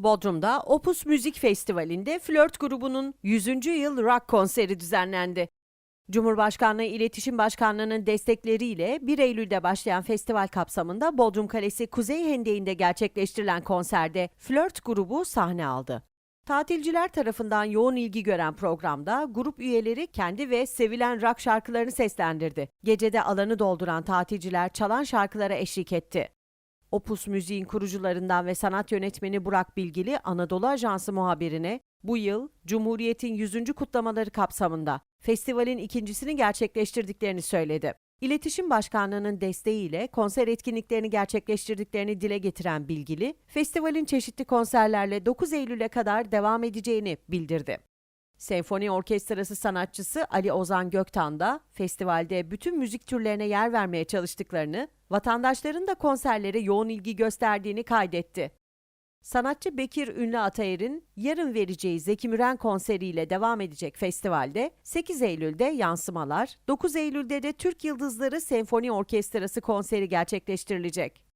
Bodrum'da Opus Müzik Festivali'nde Flört grubunun 100. yıl rock konseri düzenlendi. Cumhurbaşkanlığı İletişim Başkanlığı'nın destekleriyle 1 Eylül'de başlayan festival kapsamında Bodrum Kalesi Kuzey Hendeği'nde gerçekleştirilen konserde Flört grubu sahne aldı. Tatilciler tarafından yoğun ilgi gören programda grup üyeleri kendi ve sevilen rock şarkılarını seslendirdi. Gecede alanı dolduran tatilciler çalan şarkılara eşlik etti. Opus Müziğin kurucularından ve sanat yönetmeni Burak Bilgili Anadolu Ajansı muhabirine bu yıl Cumhuriyet'in 100. kutlamaları kapsamında festivalin ikincisini gerçekleştirdiklerini söyledi. İletişim Başkanlığı'nın desteğiyle konser etkinliklerini gerçekleştirdiklerini dile getiren Bilgili, festivalin çeşitli konserlerle 9 Eylül'e kadar devam edeceğini bildirdi. Senfoni Orkestrası sanatçısı Ali Ozan Göktan da festivalde bütün müzik türlerine yer vermeye çalıştıklarını, vatandaşların da konserlere yoğun ilgi gösterdiğini kaydetti. Sanatçı Bekir Ünlü Atayer'in yarın vereceği Zeki Müren konseriyle devam edecek festivalde 8 Eylül'de yansımalar, 9 Eylül'de de Türk Yıldızları Senfoni Orkestrası konseri gerçekleştirilecek.